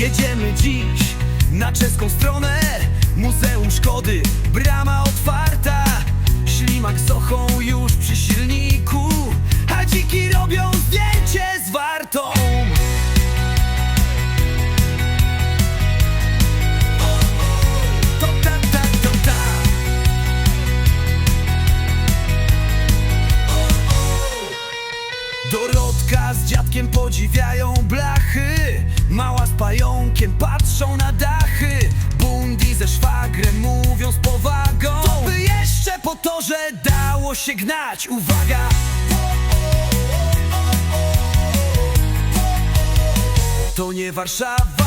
Jedziemy dziś na czeską stronę. Muzeum Szkody, brama otwarta. Ślimak z ochą już przy silniku. A dziki po to, że dało się gnać Uwaga! To nie Warszawa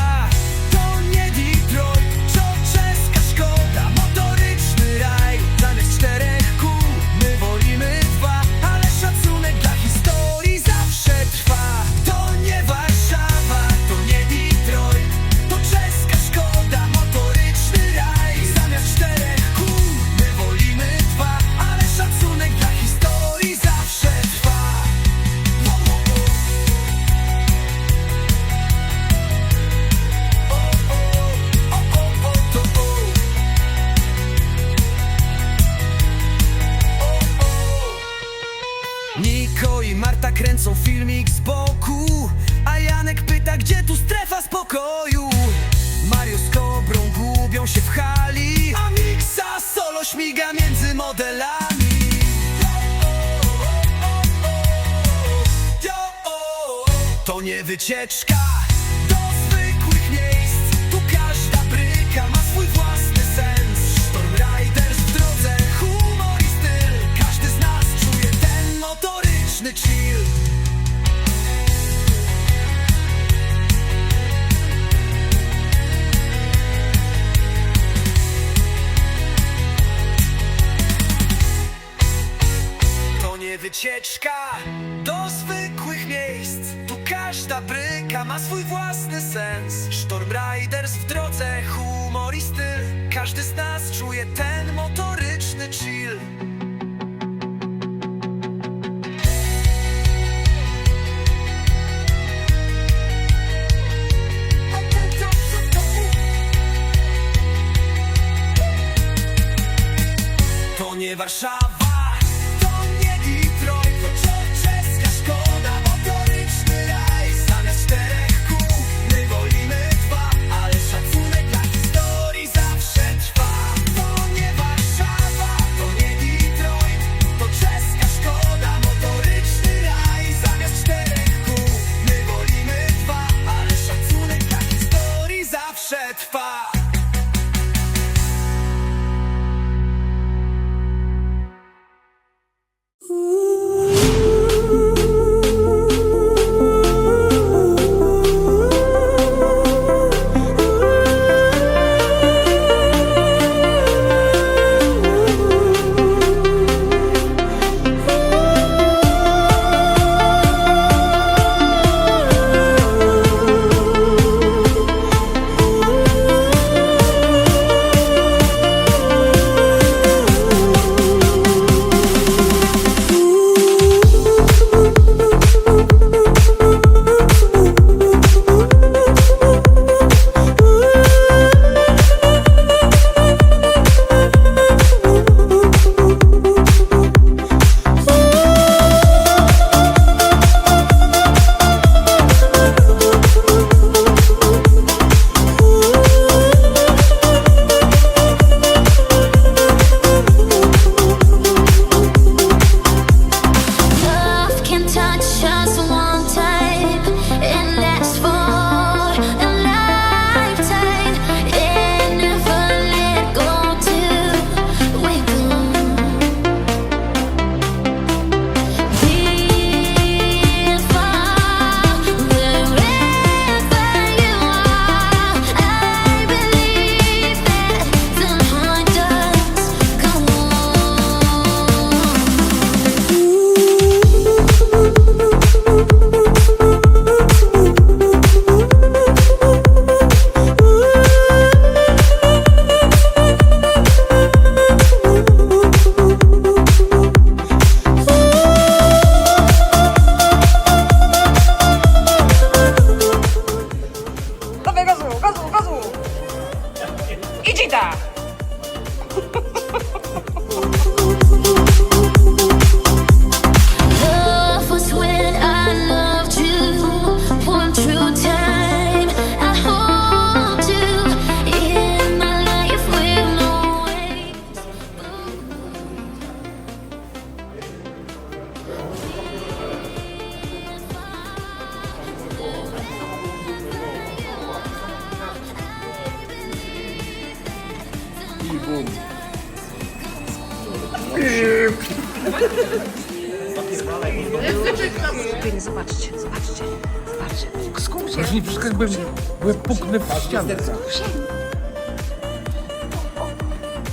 Niko i Marta kręcą filmik z boku A Janek pyta, gdzie tu strefa spokoju? Mario z Kobrą gubią się w hali A Mixa solo śmiga między modelami. Oh, oh, oh, to nie wycieczka. wycieczka do zwykłych miejsc. Tu każda bryka ma swój własny sens. Storm Riders w drodze, humor Każdy z nas czuje ten motoryczny chill. To nie Warszawa. 이지다 Spokojnie, zobaczcie, zobaczcie, zobaczcie. Skup się. Proszę nie przeszkadzać, byłem, byłem puknę w ścianę.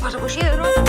Uważaj, bo się roz...